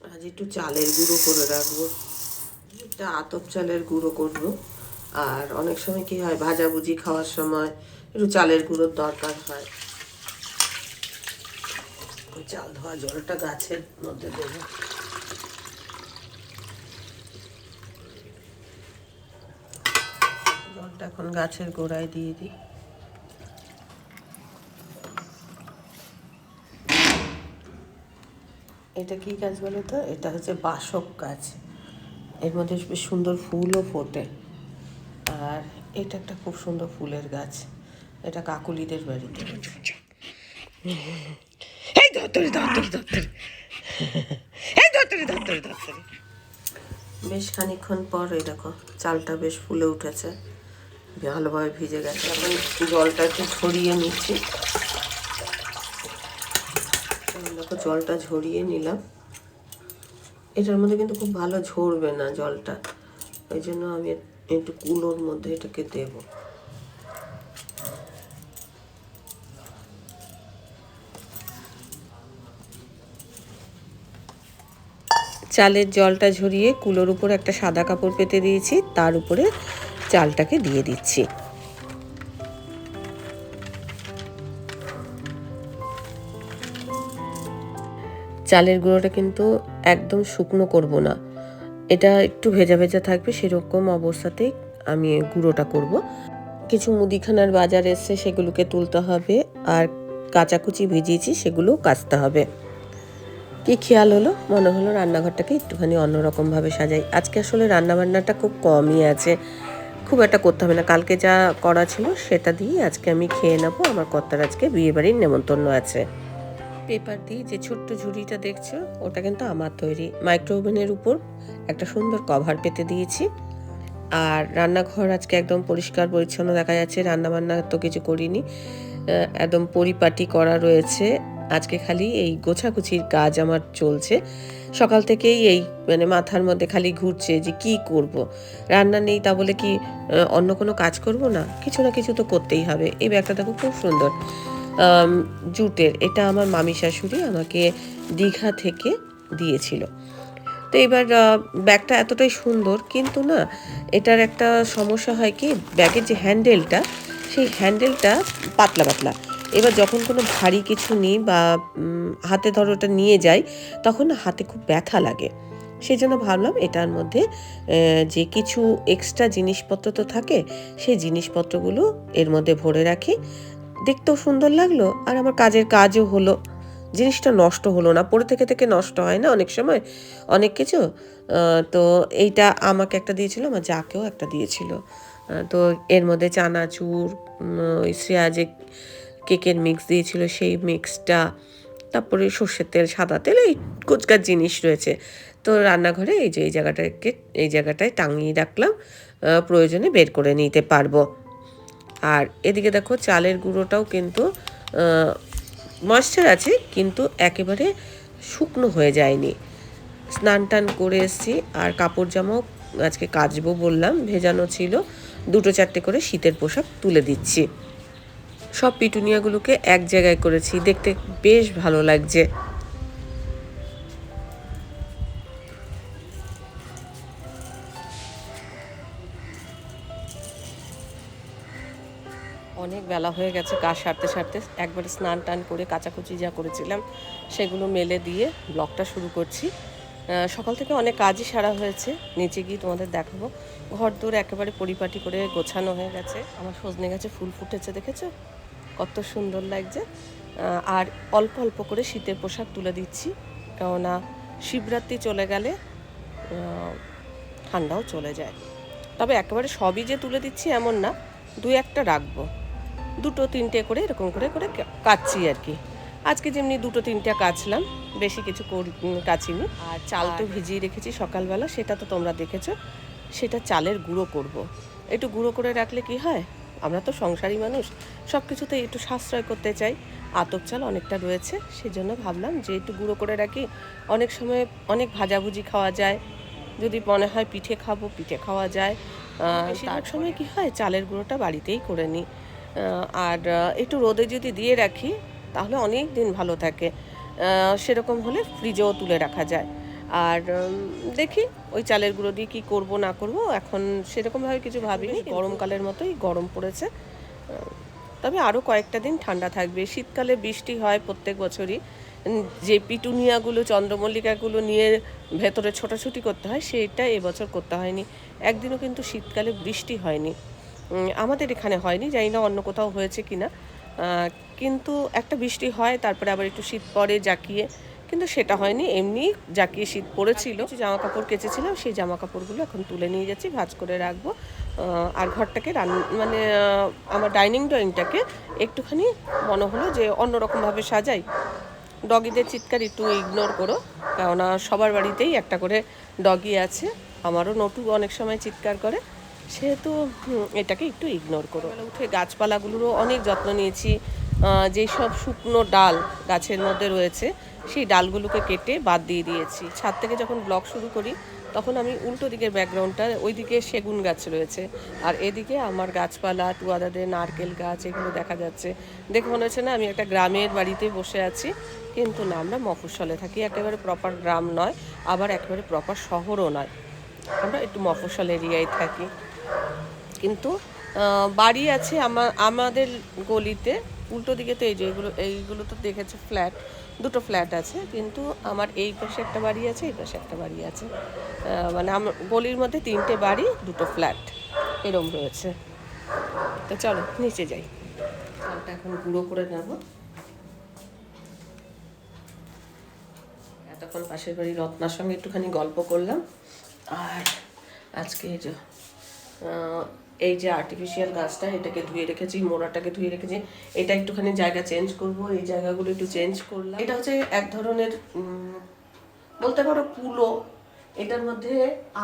আজ একটু চালের গুঁড়ো করে রাখব। একটা আতপ চালের গুঁড়ো করব। আর অনেক সময় কি হয় ভাজাভুজি খাওয়ার সময় একটু চালের গুঁড়োর দরকার হয়। চাল ধোয়া জলটা গাছের মধ্যে দেবো জলটা এখন গাছের গোড়ায় দিয়ে দিই। এটা কি গাছ বলো তো? এটা হচ্ছে বাসক গাছ। এর মধ্যে বেশ সুন্দর ফুলও ফোটে। আর এটা একটা খুব সুন্দর ফুলের গাছ। এটা কাকুলিদের বাড়িতে। এই ধরতরি ধরতরি ধরতরি এই ধরতরি ধরতরি ধরতরি বেশ খানিকক্ষণ পর এই দেখো চালটা বেশ ফুলে উঠেছে। ভালোভাবে ভিজে গেছে। এখন জলটা একটু ছড়িয়ে নিচ্ছি। দেখো জলটা ঝরিয়ে নিলাম। এটার মধ্যে কিন্তু খুব ভালো ঝরবে না জলটা। ওই জন্য আমি একটু কুলোর মধ্যে এটাকে দেব। চালের জলটা ঝরিয়ে কুলোর উপর একটা সাদা কাপড় পেতে দিয়েছি। তার উপরে চালটাকে দিয়ে দিচ্ছি। চালের গুঁড়োটা কিন্তু একদম শুকনো করব না। এটা একটু ভেজা ভেজা থাকবে, সেরকম অবস্থাতেই আমি গুঁড়োটা করব। কিছু মুদিখানার বাজার এসে সেগুলোকে তুলতে হবে, আর কাচাকুচি ভিজিয়েছি সেগুলো কাচতে হবে। কি খেয়াল হলো? মনে হলো রান্নাঘরটাকে একটুখানি অন্যরকমভাবে সাজাই। আজকে আসলে রান্নাবান্নাটা খুব কমই আছে। খুব একটা করতে হবে না। কালকে যা করা ছিল সেটা দিয়ে আজকে আমি খেয়ে নেব। আমার কর্তার আজকে বিয়েবাড়ির নেমন্তন্ন আছে। পেপার দিয়ে যে ছোট্ট ঝুড়িটা দেখছ, ওটা কিন্তু আমার তৈরি। মাইক্রো ওভেনের উপর একটা সুন্দর কভার পেতে দিয়েছি। আর রান্নাঘর আজকে একদম পরিষ্কার পরিচ্ছন্ন দেখা যাচ্ছে। রান্নাবান্না তো কিছু করিনি। একদম পরিপাটি করা রয়েছে। আজকে খালি এই গোছাগুছির কাজ আমার চলছে। সকাল থেকেই এই মানে মাথার মধ্যে খালি ঘুরছে যে কি করব। রান্না নেই তা বলে কি অন্য কোনো কাজ করব না? কিছু না কিছু তো করতেই হবে। এই ব্যাগটা দেখো খুব সুন্দর। জুটের। এটা আমার মামি শাশুড়ি আমাকে দীঘা থেকে দিয়েছিল। তো এবার ব্যাগটা এতটাই সুন্দর কিন্তু না, এটার একটা সমস্যা হয় কি, ব্যাগের যে হ্যান্ডেলটা, সেই হ্যান্ডেলটা পাতলা পাতলা। এবার যখন কোনো ভারী কিছু নিই বা হাতে ধরো ওটা নিয়ে যাই, তখন হাতে খুব ব্যথা লাগে। সেই জন্য ভাবলাম এটার মধ্যে যে কিছু এক্সট্রা জিনিসপত্র তো থাকে, সেই জিনিসপত্রগুলো এর মধ্যে ভরে রাখি। দেখতেও সুন্দর লাগল আর আমার কাজের কাজও হলো। জিনিসটা নষ্ট হলো না পরে থেকে থেকে নষ্ট হয় না অনেক সময়, অনেক কিছু। তো এইটা আমাকে একটা দিয়েছিল, আমার যাকেও একটা দিয়েছিল। তো এর মধ্যে চানাচুর ওই শ্রেয়া যে কেকের মিক্স দিয়েছিল সেই মিক্সটা তারপরে সর্ষের তেল, সাদা তেল, এই কুচকার জিনিস রয়েছে। তো রান্নাঘরে এই যে, এই জায়গাটাকে, এই জায়গাটায় টাঙিয়ে রাখলাম। প্রয়োজনে বের করে নিতে পারব। আর এদিকে দেখো, চালের গুঁড়োটাও কিন্তু ময়েশ্চার আছে, কিন্তু একেবারে শুকনো হয়ে যায়নি। স্নান টান করে এসেছি, আর কাপড় জামাও আজকে কাচবো বললাম, ভেজানো ছিল। দুটো চারটে করে শীতের পোশাক তুলে দিচ্ছি। সব পিটুনিয়াগুলোকে এক জায়গায় করেছি। দেখতে বেশ ভালো লাগছে। অনেক বেলা হয়ে গেছে কাজ সারতে সারতে। একবারে স্নান টান করে কাচাকুচি যা করেছিলাম, সেগুলো মেলে দিয়ে ব্লগটা শুরু করছি। সকাল থেকে অনেক কাজই সারা হয়েছে। নিচে গিয়ে তোমাদের দেখাবো। ঘর দূর একেবারে পরিপাটি করে গোছানো হয়ে গেছে। আমার সজনে গাছে ফুল ফুটেছে, দেখেছ? কত সুন্দর লাগছে। আর অল্প অল্প করে শীতের পোশাক তুলে দিচ্ছি কেননা শিবরাত্রি চলে গেলে ঠান্ডাও চলে যায়। তবে একেবারে সবই যে তুলে দিচ্ছি এমন না দুই একটা রাখব। দুটো তিনটে করে এরকম করে করে কাচ্ছি আর কি। আজকে যেমনি দুটো তিনটে কাচলাম বেশি কিছু কাচিনি। আর চাল তো ভিজিয়ে রেখেছি সকালবেলা সেটা তো তোমরা দেখেছ। সেটা চালের গুঁড়ো করব। একটু গুঁড়ো করে রাখলে কি হয়? আমরা তো সংসারী মানুষ সব কিছুতে একটু সাশ্রয় করতে চাই। আতপ চাল অনেকটা রয়েছে সেজন্য ভাবলাম যে একটু গুঁড়ো করে রাখি। অনেক সময় অনেক ভাজাভুজি খাওয়া যায় যদি মনে হয় পিঠে খাব পিঠে খাওয়া যায়। তার সময় কি হয় চালের গুঁড়োটা বাড়িতেই করে নিই। আর একটু রোদে যদি দিয়ে রাখি তাহলে অনেক দিন ভালো থাকে। সেরকম হলে ফ্রিজেও তুলে রাখা যায়। আর দেখি ওই চালের গুঁড়ো দিয়ে কী করব না করব। এখন সেরকমভাবে কিছু ভাবিনি। গরমকালের মতোই গরম পড়েছে। তবে আরও কয়েকটা দিন ঠান্ডা থাকবে। শীতকালে বৃষ্টি হয় প্রত্যেক বছরই। যে পিটুনিয়াগুলো চন্দ্রমল্লিকাগুলো নিয়ে ভেতরে ছোটাছুটি করতে হয় সেটা এবছর করতে হয়নি। একদিনও কিন্তু শীতকালে বৃষ্টি হয়নি। আমাদের এখানে হয়নি জানি না অন্য কোথাও হয়েছে কিনা। আহ, কিন্তু একটা বৃষ্টি হয় তারপরে আবার একটু শীত পড়ে জাকিয়ে। কিন্তু সেটা হয়নি। এমনি জাকিয়ে শীত পড়েছিল জামা কাপড় কেচেছিলাম সেই জামা কাপড়গুলো এখন তুলে নিয়ে যাচ্ছি ভাঁজ করে রাখব। আর ঘরটাকে রান মানে আমার ডাইনিং ড্রয়িংটাকে একটুখানি মনে হলো যে অন্যরকমভাবে সাজাই। ডগিদের চিৎকার একটু ইগনোর করো কেননা সবার বাড়িতেই একটা করে ডগি আছে। আমারও নটু অনেক সময় চিৎকার করে। সেহেতু এটাকে একটু ইগনোর করো। উঠে গাছপালাগুলোরও অনেক যত্ন নিয়েছি। আহ, যেই সব শুকনো ডাল গাছের মধ্যে রয়েছে সেই ডালগুলোকে কেটে বাদ দিয়ে দিয়েছি। ছাদ থেকে যখন ব্লগ শুরু করি, তখন আমি উল্টো দিকের ব্যাকগ্রাউন্ডটা ওইদিকে সেগুন গাছ রয়েছে। আর এদিকে আমার গাছপালা, টুয়াদাদের নারকেল গাছ, এগুলো দেখা যাচ্ছে। দেখে মনে হচ্ছে না, আমি একটা গ্রামের বাড়িতে বসে আছি, কিন্তু না, আমরা মফস্বলে থাকি। একেবারে প্রপার গ্রাম নয়, আবার একেবারে প্রপার শহরও নয়। আমরা একটু মফস্বল এরিয়ায় থাকি। কিন্তু বাড়ি আছে আমার আমাদের গলিতে উল্টো দিকে তো এই যে এগুলো, এইগুলো তো দেখেছ ফ্ল্যাট দুটো ফ্ল্যাট আছে, কিন্তু আমার এই পাশে একটা বাড়ি আছে, এই পাশে একটা বাড়ি আছে। মানে আমার গলির মধ্যে তিনটে বাড়ি, দুটো ফ্ল্যাট এরম রয়েছে। তো চলো, নিচে যাই। চালটা এখন গুঁড়ো করে নেব। এতক্ষণ পাশের বাড়ি রত্নার সঙ্গে একটুখানি গল্প করলাম। আর আজকে এই যে এই যে আর্টিফিশিয়াল গাছটা, এটাকে ধুয়ে রেখেছি, মোড়াটাকে ধুয়ে রেখেছি, এটা একটুখানি জায়গা চেঞ্জ করব, এই জায়গাগুলো একটু চেঞ্জ করলাম। এটা হচ্ছে এক ধরনের বলতে পারো কুলো এটার মধ্যে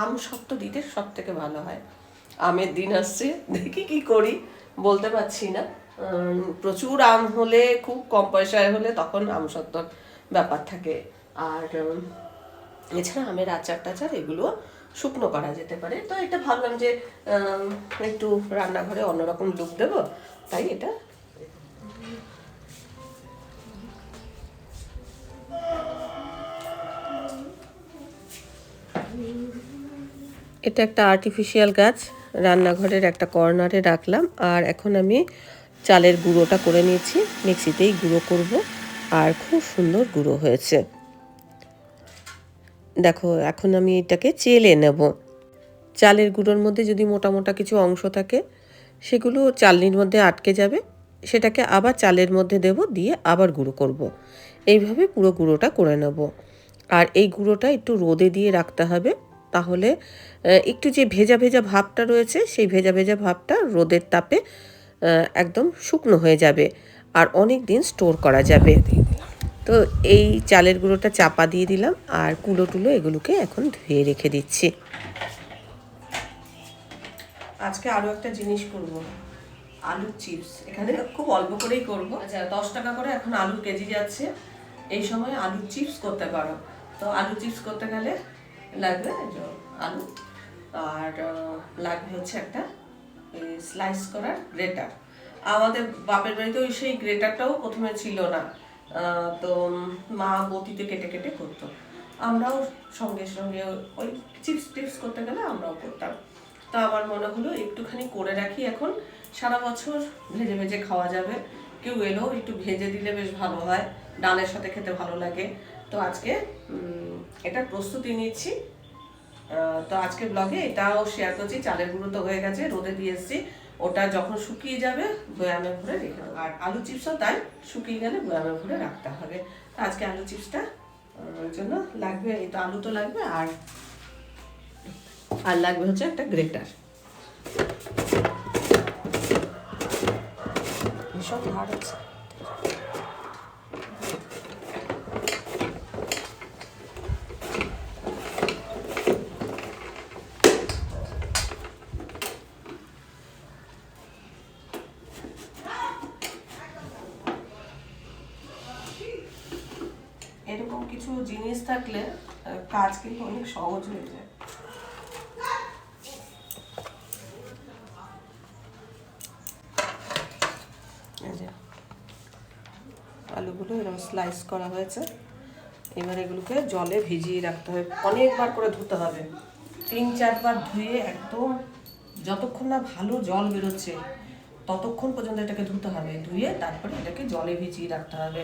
আম শক্ত দিতে সব থেকে ভালো হয়। আমের দিন আসছে, দেখি কি করি, বলতে পারছি না। প্রচুর আম হলে, খুব কম পয়সায় হলে তখন আম সত্তর ব্যাপার থাকে। আর এছাড়া আমের আচার টাচার এগুলো শুকনো করা যেতে পারে। তো এটা ভাবলাম যে একটু রান্নাঘরে অন্যরকম লুক দেবো, তাই এটা। এটা একটা আর্টিফিশিয়াল গাছ, রান্নাঘরের একটা কর্নারে রাখলাম, আর এখন আমি চালের গুঁড়োটা করে নিয়েছি, মিক্সিতেই গুঁড়ো করব, আর খুব সুন্দর গুঁড়ো হয়েছে। দেখো, এখন আমি এটাকে চেলে নেব। চালের গুঁড়োর মধ্যে যদি মোটা মোটা কিছু অংশ থাকে, সেগুলো চালনির মধ্যে আটকে যাবে। সেটাকে আবার চালের মধ্যে দেব, দিয়ে আবার গুঁড়ো করব। এইভাবে পুরো গুঁড়োটা করে নেব। আর এই গুঁড়োটা একটু রোদে দিয়ে রাখতে হবে, তাহলে একটু যে ভেজা ভেজা ভাবটা রয়েছে, সেই ভেজা ভেজা ভাবটা রোদের তাপে একদম শুকনো হয়ে যাবে। আর অনেক দিন স্টোর করা যাবে। তো এই চালের গুঁড়োটা চাপা দিয়ে দিলাম আর কুলো টুলো এগুলোকে এখন ধুয়ে রেখে দিচ্ছি। আজকে আরও একটা জিনিস করব, আলুর চিপস। এখানে খুব অল্প করেই করব। আচ্ছা দশ টাকা করে এখন আলুর কেজি যাচ্ছে। এই সময় আলুর চিপস করতে পারো। তো আলু চিপস করতে গেলে লাগবে আলু আর লাগবে হচ্ছে একটা স্লাইস করার গ্রেটার আমাদের বাপের বাড়িতে ওই সেই গ্রেটারটাও প্রথমে ছিল না। তো মা বটিতে কেটে কেটে করতো। আমরাও সঙ্গে সঙ্গে ওই চিপস টিপস করতে গেলে আমরাও করতাম। তা আমার মনে হলো একটুখানি করে রাখি এখন। সারা বছর ভেজে ভেজে খাওয়া যাবে। কেউ এলেও একটু ভেজে দিলে বেশ ভালো হয়। ডালের সাথে খেতে ভালো লাগে। তো আজকে এটার প্রস্তুতি নিচ্ছি। তো আজকে ব্লগে এটাও শেয়ার করছি। চালের গুঁড়ো তো হয়ে গেছে, রোদে দিয়ে এসেছি। ওটা যখন শুকিয়ে যাবে বয়ামে ভরে রেখে দেবো। আর আলু চিপসও তাই, শুকিয়ে গেলে বয়ামে ভরে রাখতে হবে। তো আজকে আলু চিপসটা জন্য লাগবে, এই তো আলু তো লাগবে, আর আর লাগবে হচ্ছে একটা গ্রেটার। ভীষণ ভার আছে রাখলে কাজ কিন্তু অনেক সহজ হয়ে যায়। আলুগুলো এরকম স্লাইস করা হয়েছে। এবার এগুলোকে জলে ভিজিয়ে রাখতে হবে। অনেকবার করে ধুতে হবে। তিন, চারবার ধুয়ে একদম যতক্ষণ না ভালো জল বেরোচ্ছে, ততক্ষণ পর্যন্ত এটাকে ধুতে হবে। ধুয়ে তারপরে এটাকে জলে ভিজিয়ে রাখতে হবে।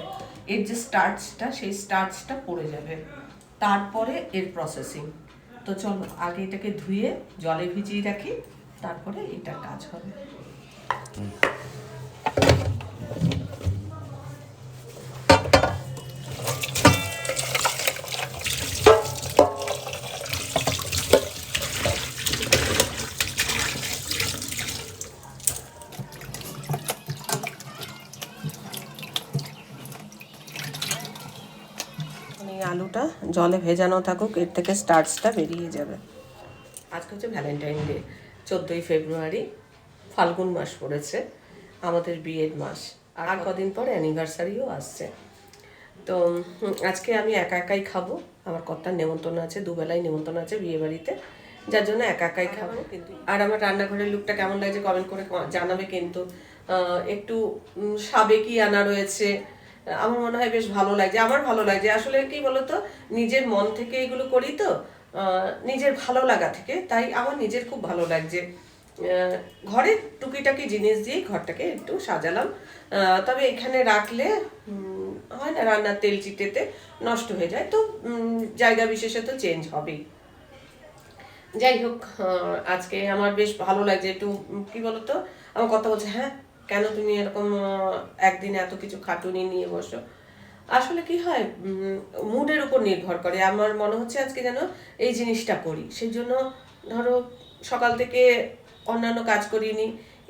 এর যে স্টার্চটা সেই স্টার্চটা পড়ে যাবে। তারপরে এর প্রসেসিং তো চলো, আগে এটাকে ধুয়ে জলে ভিজিয়ে রাখি, তারপরে এটা কাজ হবে মানে এই আলুটা জলে ভেজানো থাকুক এর থেকে স্টার্চটা বেরিয়ে যাবে। আজকে হচ্ছে ভ্যালেন্টাইন ডে চোদ্দোই ফেব্রুয়ারি ফাল্গুন মাস পড়েছে আমাদের বিয়ের মাস। আর কদিন পর অ্যানিভার্সারিও আসছে। তো আজকে আমি একা একাই খাব আমার কর্তার নেমন্তন্ন আছে দুবেলায় নেমন্তন্ন আছে বিয়ে বাড়িতে যার জন্য একা একাই খাব। কিন্তু আর আমার রান্নাঘরের লুকটা কেমন লাগছে কমেন্ট করে জানাবে কিন্তু একটু সাবেকি আনা রয়েছে আমার মনে হয় বেশ ভালো লাগছে, আমার ভালো লাগছে। আসলে কি বলতো, নিজের মন থেকে এগুলো করি তো নিজের ভালো লাগা থেকে, তাই আমার নিজের খুব ভালো লাগছে। ঘরের টুকিটাকি জিনিস দিয়ে ঘরটাকে একটু সাজালাম। তবে এখানে রাখলে হয় না, রান্নার তেল চিটেতে নষ্ট হয়ে যায়, তো জায়গা বিশেষে তো চেঞ্জ হবেই। যাই হোক আজকে আমার বেশ ভালো লাগছে, একটু কি বলতো, আমার কথা বলছে হ্যাঁ কেন তুমি এরকম একদিন এত কিছু খাটুনি নিয়ে বসো? আসলে কি হয় মুডের উপর নির্ভর করে। আমার মনে হচ্ছে আজকে যেন এই জিনিসটা করি। সেই জন্য ধরো সকাল থেকে অন্যান্য কাজ করিনি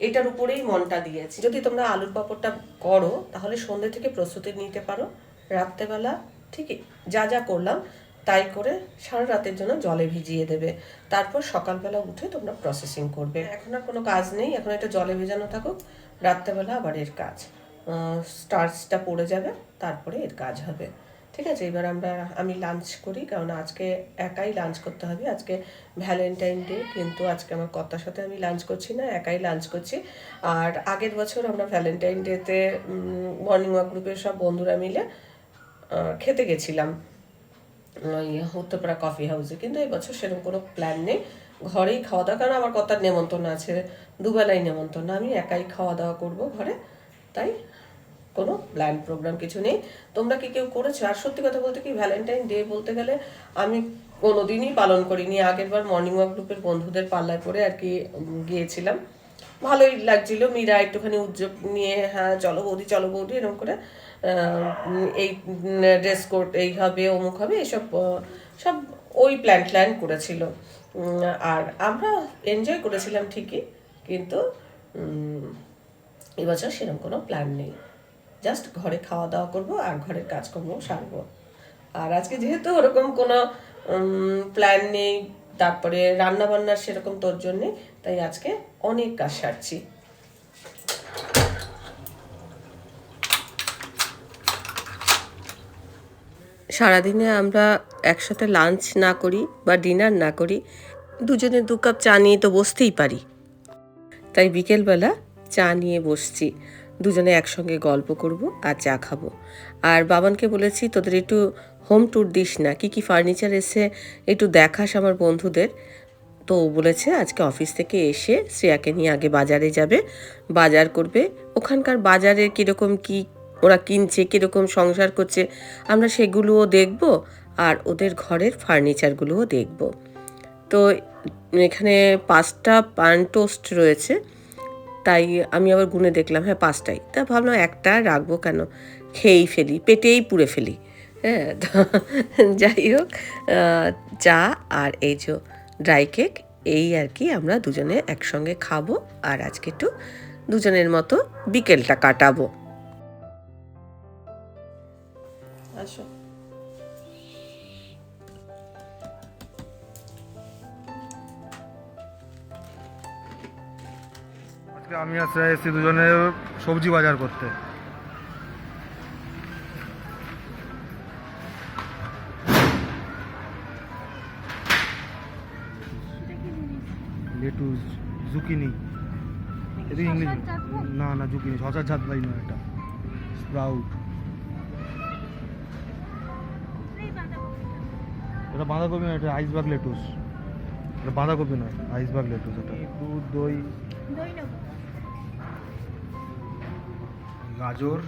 এটার উপরেই মনটা দিয়েছি। যদি তোমরা আলুর পাঁপড়টা করো, তাহলে সন্ধ্যে থেকে প্রস্তুতি নিতে পারো। রাত্রেবেলা ঠিকই, যা যা করলাম, তাই করে সারা রাতের জন্য জলে ভিজিয়ে দেবে। তারপর সকালবেলা উঠে তোমরা প্রসেসিং করবে। এখন আর কোনো কাজ নেই। এখন এটা জলে ভেজানো থাকুক। রাত্রেবেলা আবার এর কাজ। স্টার্চটা পড়ে যাবে, তারপরে এর কাজ হবে। ঠিক আছে? এবার আমরা, আমি লাঞ্চ করি, কারণ আজকে একাই লাঞ্চ করতে হবে। আজকে ভ্যালেন্টাইন ডে কিন্তু আজকে আমার কর্তার সাথে আমি লাঞ্চ করছি না, একাই লাঞ্চ করছি। আর আগের বছর আমরা ভ্যালেন্টাইন ডেতে মর্নিং ওয়াক গ্রুপের সব বন্ধুরা মিলে খেতে গেছিলাম। ওই উত্তরপাড়া কফি হাউসে কিন্তু এই বছর সেরকম কোনো প্ল্যান নেই। ঘরেই খাওয়া দাওয়া, কারণ আমার কতার নেমন্তন্ন আছে, দুবেলাই নেমন্তন্ন, আমি একাই খাওয়া দাওয়া করব ঘরে, তাই কোনো প্ল্যান প্রোগ্রাম কিছু নেই। তোমরা কি কেউ করেছ? আর সত্যি কথা বলতে কি ভ্যালেন্টাইন ডে বলতে গেলে আমি কোনোদিনই পালন করিনি আগের বার মর্নিং ওয়াক গ্রুপের বন্ধুদের পাল্লায় পরে আর কি গিয়েছিলাম। ভালোই লাগছিল, মীরা একটুখানি উদ্যোগ নিয়ে হ্যাঁ চলো বৌদি চলো বৌদি, এরকম করে এই ড্রেস কোড এই হবে অমুক হবে, এসব সব ওই প্ল্যান ট্ল্যান করেছিল। আর আমরা এনজয় করেছিলাম ঠিকই, কিন্তু এবছর সেরকম কোনো প্ল্যান নেই। জাস্ট ঘরে খাওয়া দাওয়া করব আর ঘরের কাজকর্ম সারবো। আর আজকে যেহেতু ওরকম কোনো প্ল্যান নেই, তারপরে রান্না বান্নার সেরকম তোর জন্যে, তাই আজকে অনেক কাজ সারছি। সারাদিনে আমরা একসাথে লাঞ্চ না করি বা ডিনার না করি, দুজনে দু কাপ চা নিয়ে তো বসতেই পারি। তাই বিকেলবেলা চা নিয়ে বসছি, দুজনে একসঙ্গে গল্প করব আর চা খাব। আর বাবানকে বলেছি, তোদের একটু হোম ট্যুর দিস না, কি কি ফার্নিচার এসে একটু দেখাস আমার বন্ধুদের? তো বলেছে, আজকে অফিস থেকে এসে শ্রেয়াকে নিয়ে আগে বাজারে যাবে, বাজার করবে। ওখানকার বাজারে কীরকম কি ওরা কিনছে, কীরকম সংসার করছে, আমরা সেগুলোও দেখব আর ওদের ঘরের ফার্নিচারগুলোও দেখব। তো এখানে পাঁচটা পান টোস্ট রয়েছে, তাই আমি আবার গুনে দেখলাম হ্যাঁ পাঁচটাই। তা ভাবলাম একটা রাখব কেন? খেয়েই ফেলি, পেটেই পুড়ে ফেলি। হ্যাঁ যাই হোক চা আর এই যে ড্রাই কেক, এই আর কি আমরা দুজনে একসঙ্গে খাব আর আজকে একটু দুজনের মতো বিকেলটা কাটাবো। আসো। আজকে আমি আর শ্রেয়া এসেছি দুজনে সবজি বাজার করতে। Lettuce zucchini. ইংলিশ না না জুকিনি শশার ছাদ পাই না এটা। স্প্রাউট। এটা বাঁধাকপি না এটা আইসবার্গ লেটুস এটা বাঁধাকপি নয় আইসবার্গ লেটুস এটা। দুধ দই? গাজর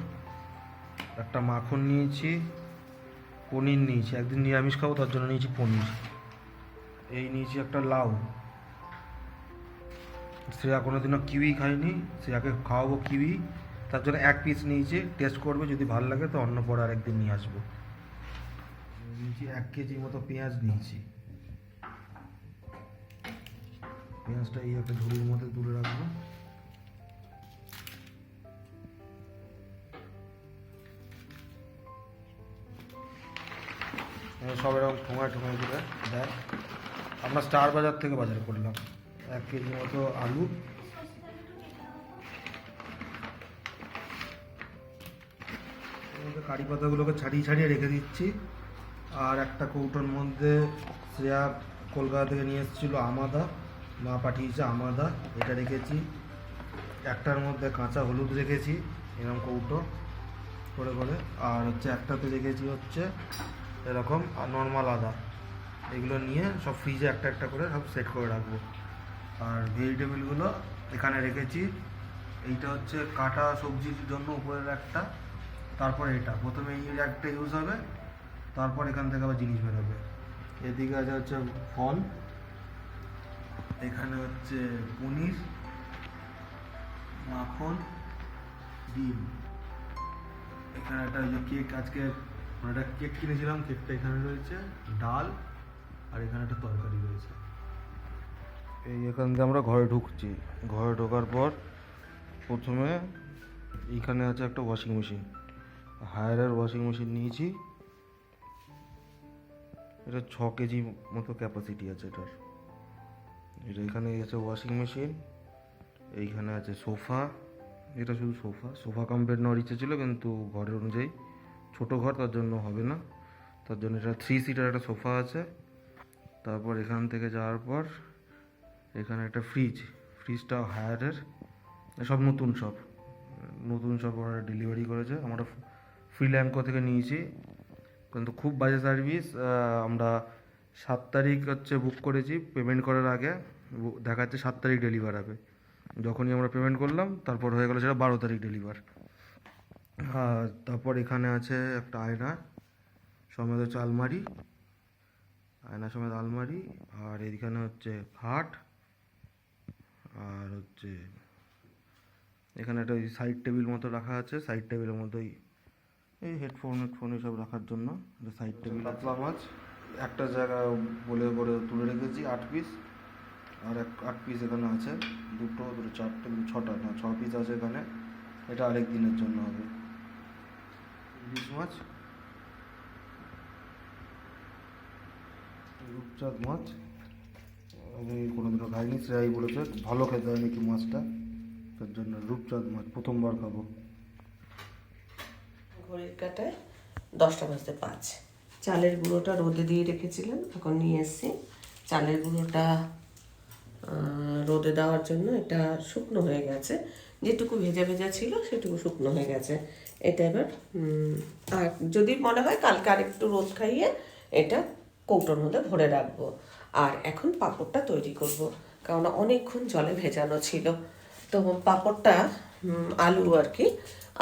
একটা মাখন নিয়েছি পনির নিয়েছি। একদিন নিরামিষ খাব তার জন্য নিয়েছি পনির। এই নিয়েছি একটা লাউ। শ্রেয়া কোনোদিনও কিউই খায়নি শ্রেয়াকে খাওয়াবো কিউই। তার জন্য এক পিস নিয়েছি টেস্ট করবে যদি ভালো লাগে তো অন্য পরে আরেকদিন নিয়ে আসব। নিয়েছি এক কেজি মতো পেঁয়াজ নিয়েছি। পেঁয়াজটা এই একটা ঝুড়ির মধ্যে তুলে রাখব। সব এরকম ঠোঙায় ঠোঙায় করে দেয়। আমরা স্টার বাজার থেকে বাজার করলাম। এক কেজি মতো আলু। কারি পাতাগুলোকে ছাড়িয়ে ছাড়িয়ে রেখে দিচ্ছি। আর একটা কৌটোর মধ্যে শ্রেয়া কলকাতা থেকে নিয়ে এসেছিল আমাদা। মা পাঠিয়েছে আমাদা, এটা রেখেছি। একটার মধ্যে কাঁচা হলুদ রেখেছি, এরকম কৌটো করে করে। আর হচ্ছে একটাতে রেখেছি হচ্ছে এরকম নর্মাল আদা। এগুলো নিয়ে সব ফ্রিজে একটা একটা করে সব সেট করে রাখব। আর ভেজিটেবলগুলো এখানে রেখেছি। এইটা হচ্ছে কাটা সবজির জন্য উপরের একটা, তারপর এটা। প্রথমে এই একটা ইউজ হবে। তারপর এখান থেকে আবার জিনিস বেরোবে। এদিকে আছে হচ্ছে ফল, এখানে হচ্ছে পনির, মাখন, ডিম। এখানে একটা ওই কেক, আজকে মানে একটা কেক কিনেছিলাম, কেকটা এখানে রয়েছে, ডাল, আর এখানে একটা তরকারি রয়েছে। এই এখান থেকে আমরা ঘরে ঢুকছি। ঘরে ঢোকার পর প্রথমে এইখানে আছে একটা ওয়াশিং মেশিন হায়ারের ওয়াশিং মেশিন নিয়েছি। এটা ছ কেজি মতো ক্যাপাসিটি আছে এটার। এটা এখানে আছে ওয়াশিং মেশিন এইখানে আছে সোফা এটা শুধু সোফা সোফা কাম বেড নেওয়ার ইচ্ছে ছিল কিন্তু ঘরের অনুযায়ী ছোট ঘর তার জন্য হবে না। তার জন্য এটা থ্রি সিটার একটা সোফা আছে। তারপর এখান থেকে যাওয়ার পর এখানে একটা ফ্রিজ ফ্রিজটা হায়ারের সব নতুন সব নতুন সব ওরা ডেলিভারি করেছে। আমরা ফ্রিল্যাঙ্কো থেকে নিয়েছি। কিন্তু খুব বাজে সার্ভিস আমরা সাত তারিখ হচ্ছে বুক করেছি পেমেন্ট করার আগে দেখাচ্ছে সাত তারিখ ডেলিভার হবে। যখনই আমরা পেমেন্ট করলাম, তারপর হয়ে গেলো সেটা বারো তারিখ ডেলিভার আর তারপর এখানে আছে একটা আয়না, সমেত হচ্ছে আলমারি, আয়না সমেত আলমারি, আর এখানে হচ্ছে খাট, আর হচ্ছে এখানে একটা ওই সাইড টেবিল মতো রাখা আছে সাইড টেবিলের মতোই এই হেডফোন হেডফোন এসব রাখার জন্য সাইড টেবিল কাতলা মাছ। একটা জায়গা বলে করে তুলে রেখেছি আট পিস আর এক আট পিস এখানে আছে। দুটো দুটো চারটে দুটো ছটা না ছ পিস আছে এখানে। এটা আরেক দিনের জন্য হবে। ইলিশ মাছ। রূপচাঁদ মাছ। আমি কোনোদিনও খাইনি শ্রেয়াই বলেছে ভালো খেতে হয় নাকি মাছটা? তার জন্য রূপচাঁদ মাছ প্রথমবার খাব। ঘড়ির কাটায় দশটা বাজতে পাঁচ। চালের গুঁড়োটা রোদে দিয়ে রেখেছিলাম এখন নিয়ে এসেছি। চালের গুঁড়োটা রোদে দেওয়ার জন্য এটা শুকনো হয়ে গেছে। যেটুকু ভেজা ভেজা ছিল সেটুকু শুকনো হয়ে গেছে। এটা এবার আর যদি মনে হয় কালকে আর একটু রোদ খাইয়ে এটা কৌটোর মধ্যে ভরে রাখব। আর এখন পাঁপড়টা তৈরি করব, কারণ অনেকক্ষণ জলে ভেজানো ছিল। তো পাঁপড়টা আলু আর কি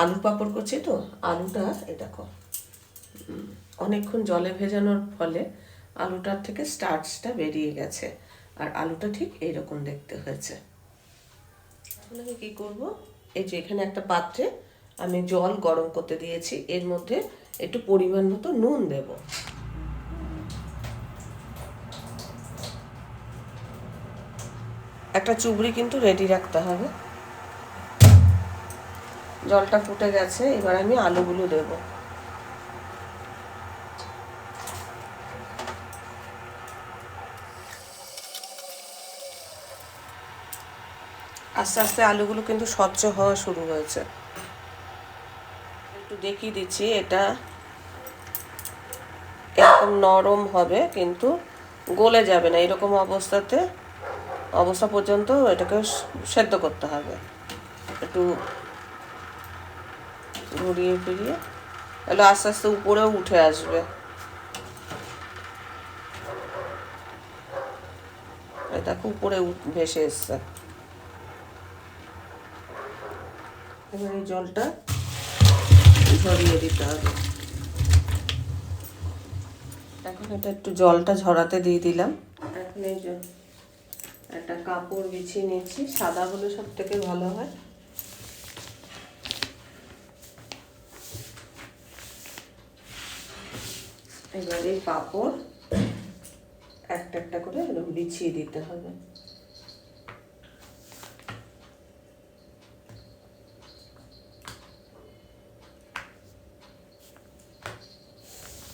আলু পাঁপড় করছি তো, আলুটা এ দেখো অনেকক্ষণ জলে ভেজানোর ফলে আলুটার থেকে স্টার্চটা বেরিয়ে গেছে, আর আলুটা ঠিক এইরকম দেখতে হয়েছে। এখন আমি কী করব? এই যে এখানে একটা পাত্রে আমি জল গরম করতে দিয়েছি, এর মধ্যে একটু পরিমাণ মতো নুন দেব। একটা চুবড়ি কিন্তু রেডি রাখতে হবে। জলটা ফুটে গেছে, এবার আমি আলুগুলো দেব। আস্তে আস্তে আলুগুলো কিন্তু স্বচ্ছ হওয়া শুরু হয়েছে। একটু দেখিয়ে দিচ্ছি, এটা এরকম নরম হবে, কিন্তু গলে যাবে না। এরকম অবস্থাতে, অবস্থা পর্যন্ত এটাকে সেদ্ধ করতে হবে। একটু ঘুরিয়ে ফিরিয়ে তাহলে আস্তে আস্তে উপরেও উঠে আসবে। দেখো উপরে ভেসে এসছে। এবার এই জলটা ঝরিয়ে দিতে হবে। এখন এটা একটু জলটা ঝরাতে দিয়ে দিলাম। এখন এই একটা কাপড় বিছিয়ে নিচ্ছি সাদা হলে সব থেকে ভালো হয়। এবার এই কাপড় একটা একটা করে এরকম বিছিয়ে দিতে হবে।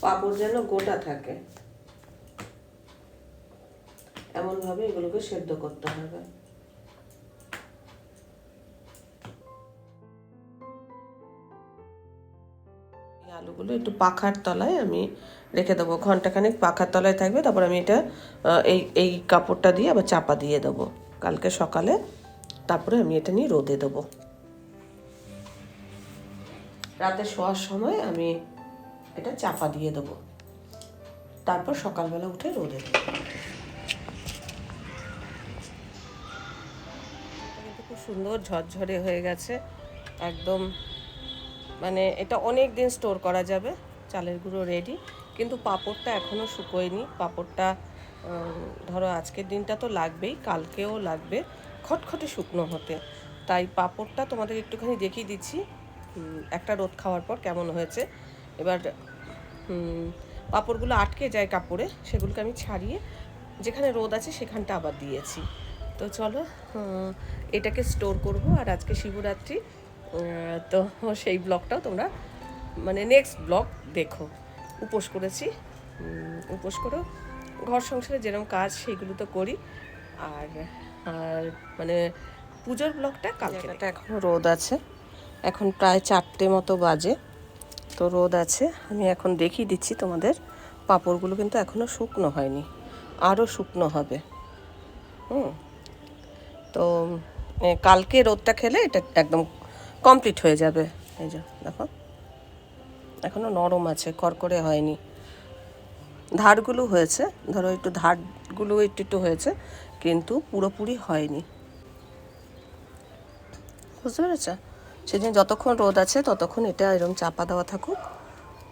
পাপড় যেন গোটা থাকে। এমনভাবে এগুলোকে সেদ্ধ করতে হবে। আলুগুলো একটু পাখার তলায় আমি রেখে দেবো। ঘন্টাখানেক পাখার তলায় থাকবে। তারপর আমি এটা এই এই কাপড়টা দিয়ে আবার চাপা দিয়ে দেবো। কালকে সকালে তারপরে আমি এটা নিয়ে রোদে দেবো। রাতে শোয়ার সময় আমি এটা চাপা দিয়ে দেবো। তারপর সকালবেলা উঠে রোদে দেবো। খুব সুন্দর ঝরঝরে হয়ে গেছে। একদম মানে এটা অনেক দিন স্টোর করা যাবে, চালের গুঁড়ো রেডি কিন্তু পাঁপড়টা এখনও শুকোয়নি। পাঁপড়টা ধরো আজকের দিনটা তো লাগবেই, কালকেও লাগবে, খটখটে শুকনো হতে। তাই পাঁপড়টা তোমাদের একটুখানি দেখিয়ে দিচ্ছি। একটা রোদ খাওয়ার পর কেমন হয়েছে। এবার পাঁপড়গুলো আটকে যায় কাপড়ে, সেগুলোকে আমি ছাড়িয়ে যেখানে রোদ আছে সেখানটা আবার দিয়েছি। তো চলো এটাকে স্টোর করব। আর আজকে শিবরাত্রি তো সেই ব্লগটাও তোমরা মানে নেক্সট ব্লগ দেখো। উপোস করেছি উপোস করেও ঘর সংসারে যেরকম কাজ সেইগুলো তো করি। আর আর মানে পুজোর ব্লগটা কালকে এখনও রোদ আছে। এখন প্রায় চারটে মতো বাজে। তো রোদ আছে। আমি এখন দেখিয়ে দিচ্ছি তোমাদের। পাঁপড়গুলো কিন্তু এখনও শুকনো হয়নি। আরও শুকনো হবে। হুম। তো কালকে রোদটা খেলে এটা একদম কমপ্লিট হয়ে যাবে। এই যে, দেখো। এখনও নরম আছে, করকরে হয়নি। ধারগুলো হয়েছে, ধরো একটু ধারগুলো একটু একটু হয়েছে, কিন্তু পুরোপুরি হয়নি। বুঝতে পেরেছ? সেদিন যতক্ষণ রোদ আছে, ততক্ষণ এটা এরকম চাপা দেওয়া থাকুক।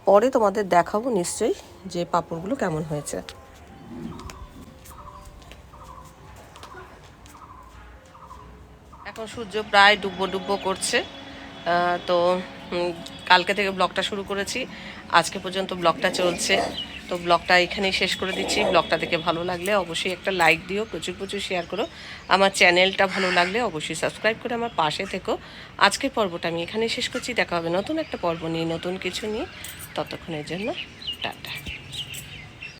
পরে তোমাদের দেখাবো নিশ্চয়ই যে পাঁপড়গুলো কেমন হয়েছে। এখন সূর্য প্রায় ডুবো ডুবো করছে। তো কালকে থেকে ব্লগটা শুরু করেছি। আজকে পর্যন্ত ব্লগটা চলছে। তো ব্লগটা এখানেই শেষ করে দিচ্ছি। ব্লগটা দেখে ভালো লাগলে অবশ্যই একটা লাইক দিও, প্রচুর প্রচুর শেয়ার করো। আমার চ্যানেলটা ভালো লাগলে অবশ্যই সাবস্ক্রাইব করে আমার পাশে থেকো। আজকের পর্বটা আমি এখানেই শেষ করছি। দেখা হবে নতুন একটা পর্ব নিয়ে, নতুন কিছু নিয়ে। ততক্ষণের জন্য টাটা।